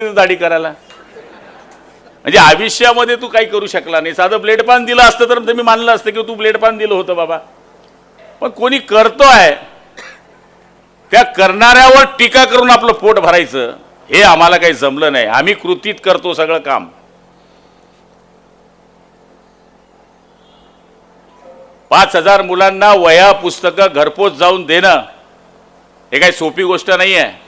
दाढी करायला. म्हणजे आयुष्यामध्ये तू काही करू शकला नाही. साधं ब्लेड पान दिलं असतं तर मी मानलं असतं की तू ब्लेड पान दिलं होतं बाबा. पण कोणी करतो आहे त्या करणाऱ्यावर टीका करून आपलं पोट भरायचं हे आम्हाला काही जमलं नाही. आम्ही कृतीत करतो सगळं काम. पाच हजार मुलांना वया पुस्तकं घरपोच जाऊन देणं हे काही सोपी गोष्ट नाही आहे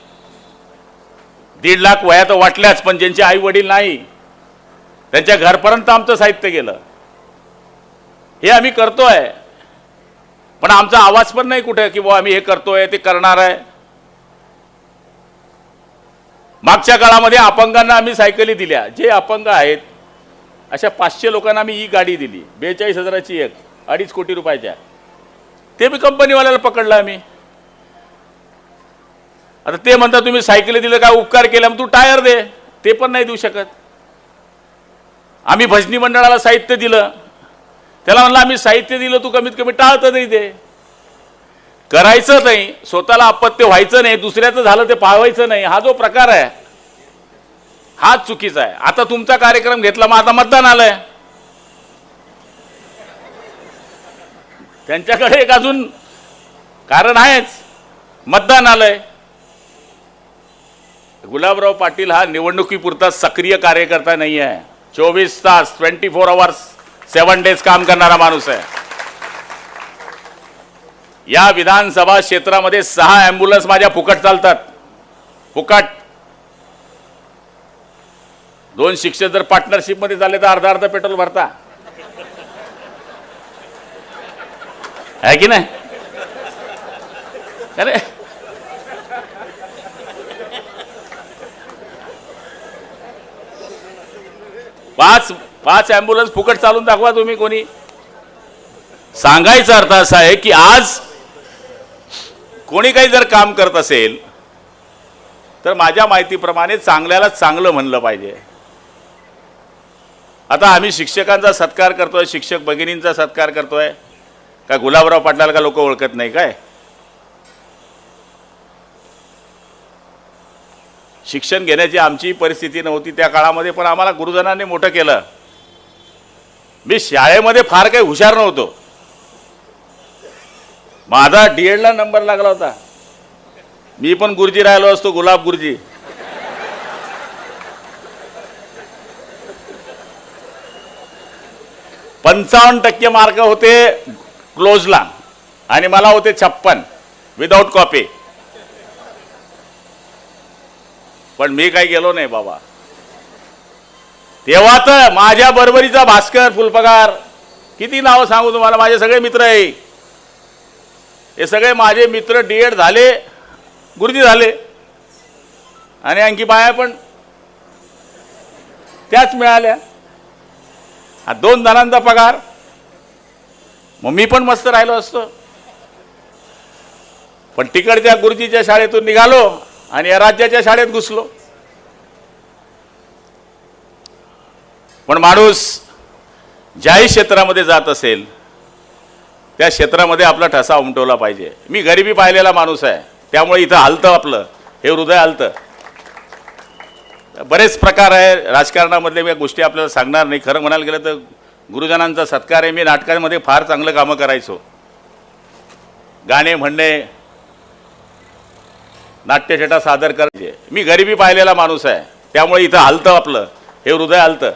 दीड लाख वया तर वाटल्याच पण ज्यांचे आई वडील नाही त्यांच्या घरपर्यंत आमचं साहित्य गेलं. हे आम्ही करतोय. पण आमचा आवाज पण नाही कुठे की बुवा आम्ही हे करतोय ते करणार आहे. मागच्या काळामध्ये अपंगांना आम्ही सायकली दिल्या. जे अपंग आहेत अशा पाचशे लोकांना आम्ही ही गाडी दिली. बेचाळीस हजाराची एक अडीच कोटी रुपयाच्या. ते बी कंपनीवाल्याला पकडलं आम्ही. आता ते म्हणतात तुम्ही सायकली दिलं काय उपकार केला? मग तू टायर दे. ते पण नाही देऊ शकत. आम्ही भजनी मंडळाला साहित्य दिलं. त्याला म्हणलं आम्ही साहित्य दिलं तू कमीत कमी टाळतं नाही ते. करायचं नाही. स्वतःला अपत्य व्हायचं नाही. दुसऱ्याचं झालं ते पाळवायचं नाही. हा जो प्रकार आहे हाच चुकीचा आहे. आता तुमचा कार्यक्रम घेतला मग आता मतदान आलंय. त्यांच्याकडे एक अजून कारण आहेच. मतदान आलंय. गुलाबराव पाटील हा निवडणुकीपुरता सक्रिय कार्यकर्ता नाही आहे चोवीस तास twenty four hours seven days काम करणारा माणूस आहे. या विधानसभा क्षेत्रामध्ये सहा ॲम्ब्युलन्स माझ्या फुकट चालतात. फुकट. दोन शिक्षक जर पार्टनरशिपमध्ये झाले तर अर्धा अर्धा पेट्रोल भरता. आहे की नाही? अरे पाच पाच ॲम्ब्युलन्स फुकट चालून दाखवा तुम्ही कोणी. सांगायचा अर्थ असा आहे की आज कोणी काही जर काम करत असेल तर माझ्या माहितीप्रमाणे चांगल्याला चांगलं म्हणलं पाहिजे. आता आम्ही शिक्षकांचा सत्कार करतोय शिक्षक भगिनींचा सत्कार करतोय. का गुलाबराव पाटलाला का लोक ओळखत नाही काय? शिक्षण घेण्याची आमची परिस्थिती नव्हती त्या काळामध्ये पण आम्हाला गुरुजनांनी मोठं केलं. मी शाळेमध्ये फार काही हुशार नव्हतो. माझा डीएडला नंबर लागला होता. मी पण गुरुजी राहिलो असतो गुलाब गुरुजी. पंचावन्न टक्के मार्क होते क्लोजला आणि मला होते छप्पन विदाऊट कॉपी पण मी काही गेलो नाही बाबा. तेव्हा तर माझ्या बरोबरीचा भास्कर फुलपगार. किती नावं सांगू तुम्हाला? माझे सगळे मित्र आहे. हे सगळे माझे मित्र डी एड झाले गुरुजी झाले आणि आणखी बाया पण. त्याच मिळाल्या. हा दोन जणांचा पगार. मग मी पण मस्त राहिलो असतो. पण तिकडच्या गुरुजीच्या शाळेतून निघालो. आणि या राज्याच्या शाळेत घुसलो. पण माणूस ज्याही क्षेत्रामध्ये जात असेल त्या क्षेत्रामध्ये आपला ठसा उमटवला पाहिजे. मी गरिबी पाहिलेला माणूस आहे. त्यामुळे इथं हलतं आपलं. हे हृदय हलतं. बरेच प्रकार आहे. राजकारणामधले मी या गोष्टी आपल्याला सांगणार नाही. खरं म्हणायला गेलं तर गुरुजनांचा सत्कार आहे. मी नाटकांमध्ये फार चांगलं कामं करायचो. गाणे म्हणणे नाट्यछटा सादर करते मी गरिबी पाहिलेला माणूस आहे. त्यामुळे इथं हलतं आपलं. हे हृदय हलतं.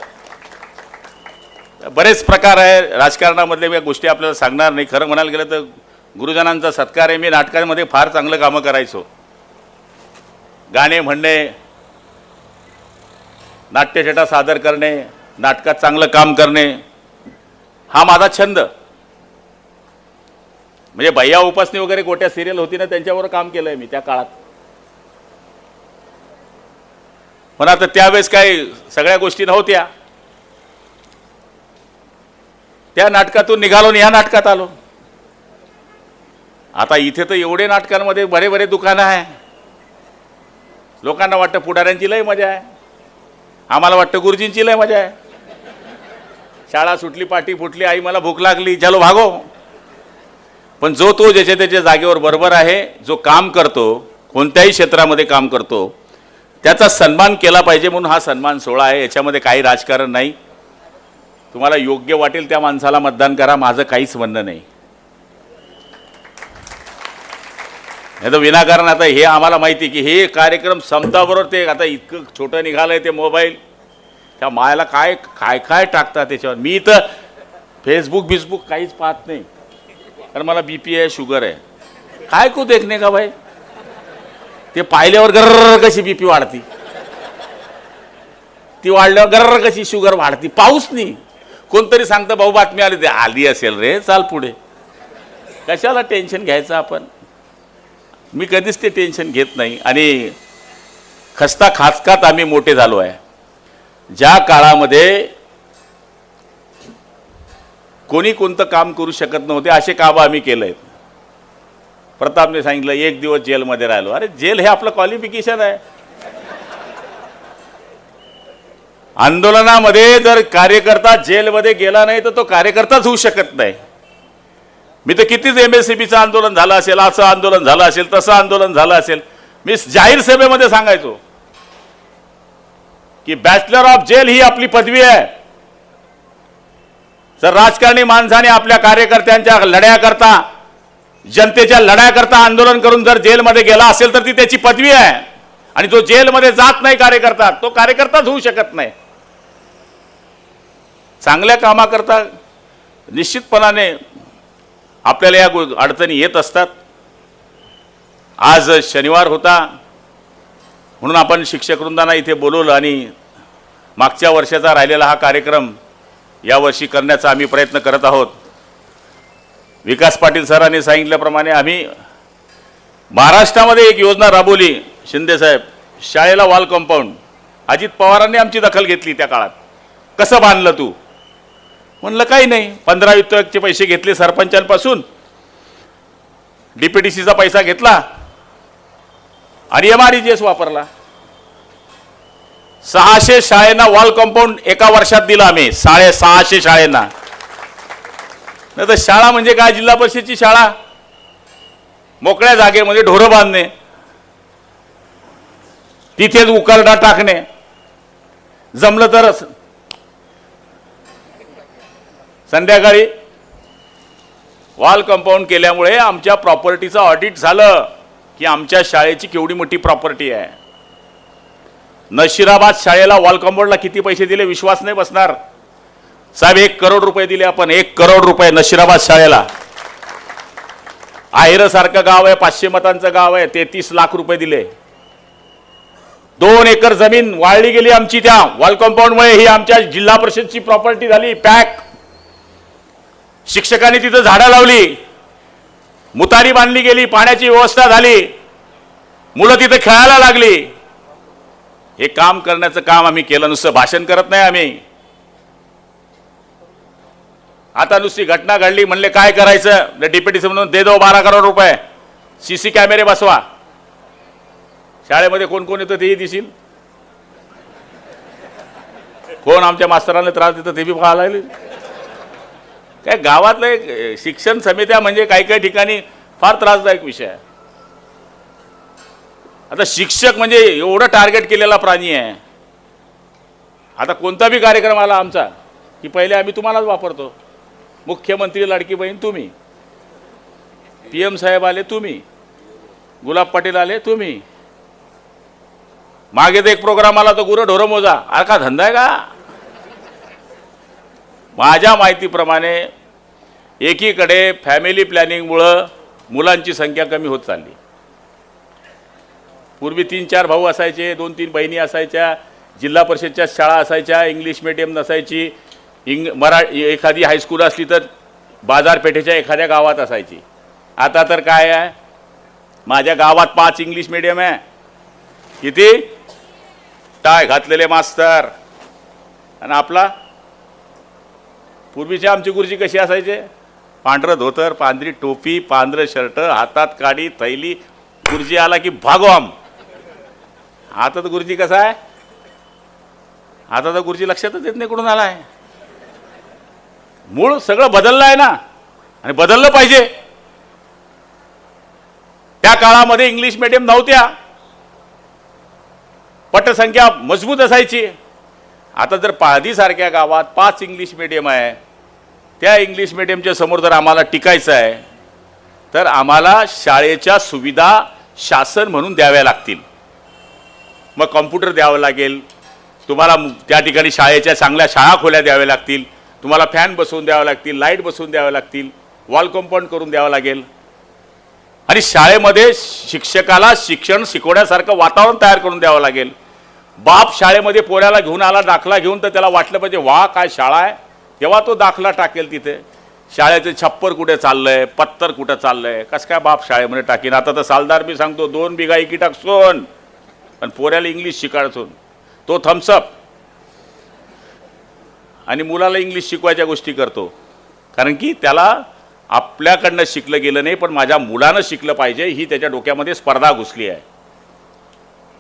बरेच प्रकार आहे. राजकारणामधले मी या गोष्टी आपल्याला सांगणार नाही. खरं म्हणायला गेलं तर गुरुजनांचा सत्कार आहे. मी नाटकांमध्ये फार चांगलं कामं करायचो. गाणे म्हणणे नाट्यछटा सादर करणे नाटकात चांगलं काम करणे हा माझा छंद. म्हणजे भैया उपासनी वगैरे गोट्या सिरियल होती ना त्यांच्यावर काम केलं आहे मी त्या काळात. पण आता त्यावेळेस काही सगळ्या गोष्टी नव्हत्या. त्या नाटकातून निघालो आणि ह्या नाटकात आलो. आता इथे तर एवढे नाटकांमध्ये बरे बरे दुकानं आहे. लोकांना वाटतं पुढाऱ्यांची लय मजा आहे. आम्हाला वाटतं गुरुजींची लय मजा आहे. शाळा सुटली पाठी फुटली आई मला भूक लागली झालो भागो. पण जो तो ज्याच्या त्याच्या जागेवर बरोबर आहे जो काम करतो कोणत्याही क्षेत्रामध्ये काम करतो त्याचा सन्मान केला पाहिजे म्हणून हा सन्मान सोहळा आहे. याच्यामध्ये काही राजकारण नाही. तुम्हाला योग्य वाटेल त्या माणसाला मतदान करा. माझं काहीच म्हणणं नाही. नाही तर विनाकारण आता हे आम्हाला माहिती की हे कार्यक्रम संपताबरोबर ते आता इतकं छोटं निघालंय ते मोबाईल. त्या मायाला काय काय काय टाकतात त्याच्यावर? मी तर फेसबुक बिसबुक काहीच पाहत नाही. कारण मला बी पी आहे शुगर आहे. काय को देखणे का भाई? ते पाहिल्यावर गर्र कशी बीपी वाढती? ती वाढल्यावर गर्र कशी शुगर वाढती? पाऊस नाही. कोणतरी सांगतं भाऊ बातमी आली ते आली असेल रे चाल पुढे. कशाला टेन्शन घ्यायचं आपण? मी कधीच ते टेन्शन घेत नाही. आणि खस्ता खाचकात आम्ही मोठे झालो आहे. ज्या काळामध्ये कोणी कोणतं काम करू शकत नव्हते असे कामं आम्ही केलं आहेत प्रतापने सांगितलं एक दिवस जेलमध्ये राहिलो. अरे जेल हे आपलं क्वालिफिकेशन आहे. आंदोलनामध्ये जर कार्यकर्ता जेलमध्ये गेला नाही तर तो कार्यकर्ताच होऊ शकत नाही. मी तर कितीच एम एस सी बीचं आंदोलन झालं असेल असं आंदोलन झालं असेल तसं आंदोलन झालं असेल. मी जाहीर सभेमध्ये सांगायचो की बॅचलर ऑफ जेल ही आपली पदवी आहे. जर राजकारणी माणसाने आपल्या कार्यकर्त्यांच्या लढ्याकरता जनतेच्या लढ्याकरता आंदोलन करून जर जेलमध्ये गेला असेल तर ती त्याची पदवी आहे. आणि जो जेलमध्ये जात नाही कार्यकर्ता तो कार्यकर्ताच होऊ शकत नाही. चांगल्या कामाकरता निश्चितपणाने आपल्याला या अडचणी येत असतात. आज शनिवार होता. म्हणून आपण शिक्षकवृंदांना इथे बोलवलं आणि मागच्या वर्षाचा राहिलेला हा कार्यक्रम यावर्षी करण्याचा आम्ही प्रयत्न करत आहोत. विकास पाटील सरांनी सांगितल्याप्रमाणे आम्ही महाराष्ट्रामध्ये एक योजना राबवली शिंदेसाहेब शाळेला वॉल कंपाऊंड अजित पवारांनी आमची दखल घेतली त्या काळात. कसं बांधलं तू? म्हणलं काही नाही. पंधरा वित्तचे पैसे घेतले सरपंचांपासून. डीपीटीसीचा पैसा घेतला. आणि एम आर वापरला. सहाशे शाळेंना वॉल कंपाऊंड एका वर्षात दिलं आम्ही. साडे सहाशे शाळेंना. नाही तर शाळा म्हणजे काय? जिल्हा परिषदची शाळा. मोकळ्या जागेमध्ये ढोरं बांधणे. तिथेच उकरडा टाकणे. जमलं तर संध्याकाळी वॉल कंपाऊंड केल्यामुळे आमच्या प्रॉपर्टीचं ऑडिट झालं की आमच्या शाळेची केवढी मोठी प्रॉपर्टी आहे. नशिराबाद शाळेला वॉल कंपाऊंडला किती पैसे दिले? विश्वास नाही बसणार. साहेब एक करोड रुपये दिले आपण एक करोड रुपये नशिराबाद शाळेला. आहेरसारखं गाव आहे पाचशे मतांचं गाव आहे तेहतीस लाख रुपये दिले. दोन एकर जमीन वाळली गेली आमची त्या वॉल कंपाऊंडमुळे ही आमच्या जिल्हा परिषदची प्रॉपर्टी झाली पॅक. शिक्षकांनी तिथं झाडं लावली मुतारी बांधली गेली पाण्याची व्यवस्था झाली मुलं तिथं खेळायला लागली. हे काम करण्याचं काम आम्ही केलं नुसतं भाषण करत नाही आम्ही. आता नुसती घटना घडली म्हणले काय करायचं? डिप्युटी म्हणून दे दो बारा करोड रुपये. सी सी कॅमेरे बसवा. शाळेमध्ये कोण कोण येतं तेही दिसील. कोण आमच्या मास्तरांना त्रास देतं ते बी पाहायला लागले. काय गावातलं एक शिक्षण समित्या म्हणजे काही काही ठिकाणी फार त्रासदायक विषय आहे. आता शिक्षक म्हणजे एवढं टार्गेट केलेला प्राणी आहे. आता कोणता बी कार्यक्रम आला आमचा की पहिले आम्ही तुम्हालाच वापरतो. मुख्यमंत्री लाडकी बहीण तुम्ही. पी एम साहेब आले तुम्ही. गुलाब पाटील आले तुम्ही. मागे तर एक प्रोग्राम आला तो गुरं ढोरं मोजा. अरे का धंदा आहे का? माझ्या माहितीप्रमाणे एकीकडे फॅमिली प्लॅनिंगमुळं मुलांची संख्या कमी होत चालली. पूर्वी तीन चार भाऊ असायचे दोन तीन बहिणी असायच्या जिल्हा परिषदच्या शाळा असायच्या इंग्लिश मिडियम नसायची इंग मरा एखादी हायस्कूल असली तर बाजारपेठेच्या एखाद्या गावात असायची. आता तर काय आहे? माझ्या गावात पाच इंग्लिश मिडियम आहे. किती? टाय घातलेले मास्तर. आणि आपला? पूर्वीचे आमची गुरुजी कशी असायचे? पांढरं धोतर पांढरी टोपी पांढरं शर्ट हातात काडी थैली. गुरुजी आला की भागवाम. आता तर गुरुजी कसा आहे? आता तर गुरुजी लक्षातच येत नाही कुठून आला आहे मूळ सगळं बदललं आहे ना. आणि बदललं पाहिजे. त्या काळामध्ये इंग्लिश मिडियम नव्हत्या. पटसंख्या मजबूत असायची. आता जर पाहदीसारख्या गावात पाच इंग्लिश मिडियम आहे. त्या इंग्लिश मिडियमच्या समोर जर आम्हाला टिकायचं आहे तर आम्हाला शाळेच्या सुविधा शासन म्हणून द्याव्या लागतील. मग कॉम्प्युटर द्यावं लागेल. तुम्हाला त्या ठिकाणी शाळेच्या चांगल्या शाळा खोल्या द्याव्या लागतील. तुम्हाला फॅन बसवून द्यावं लागतील लाइट बसवून द्यावं लागतील वॉल कंपाऊंड करून द्यावं लागेल. आणि शाळेमध्ये शिक्षकाला शिक्षण शिकवण्यासारखं वातावरण तयार करून द्यावं लागेल. बाप शाळेमध्ये पोऱ्याला घेऊन आला दाखला घेऊन तर त्याला वाटलं पाहिजे वा काय शाळा आहे. तेव्हा तो दाखला टाकेल तिथे. शाळेचे छप्पर कुठे चाललं आहे पत्तर कुठं चाललं आहे कसं काय बाप शाळेमध्ये टाकेन? आता तर सालदार मी सांगतो दोन बिघा इकी टाकसून आणि पोऱ्याला इंग्लिश शिकायचून तो थम्सअप आणि मुलाला इंग्लिश शिकवायच्या गोष्टी करतो. कारण की त्याला आपल्याकडनं शिकलं गेलं नाही पण माझ्या मुलानं शिकलं पाहिजे ही त्याच्या डोक्यामध्ये स्पर्धा घुसली आहे.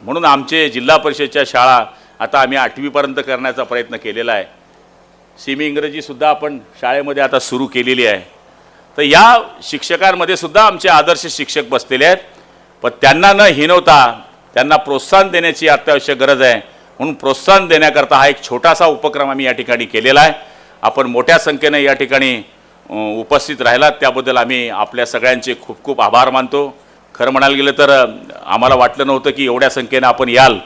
म्हणून आमचे जिल्हा परिषदच्या शाळा आता आम्ही आठवीपर्यंत करण्याचा प्रयत्न केलेला आहे. सिमी इंग्रजीसुद्धा आपण शाळेमध्ये आता सुरू केलेली आहे. तर या शिक्षकांमध्ये सुद्धा आमचे आदर्श शिक्षक बसलेले आहेत. पण त्यांना न हिनवता त्यांना प्रोत्साहन देण्याची अत्यावश्यक गरज आहे. म्हणून प्रोत्साहन देण्याकरता हा एक छोटासा उपक्रम आम्ही या ठिकाणी केलेला आहे. आपण मोठ्या संख्येने या ठिकाणी उपस्थित राहिलात. त्याबद्दल आम्ही आपल्या सगळ्यांचे खूप खूप आभार मानतो. खरं म्हणायला गेलं तर आम्हाला वाटलं नव्हतं की एवढ्या संख्येनं आपण याल.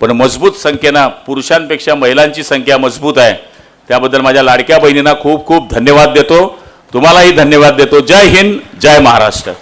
पण मजबूत संख्येनं पुरुषांपेक्षा महिलांची संख्या मजबूत आहे. त्याबद्दल माझ्या लाडक्या बहिणींना खूप खूप धन्यवाद देतो. तुम्हालाही धन्यवाद देतो. जय हिंद जय महाराष्ट्र.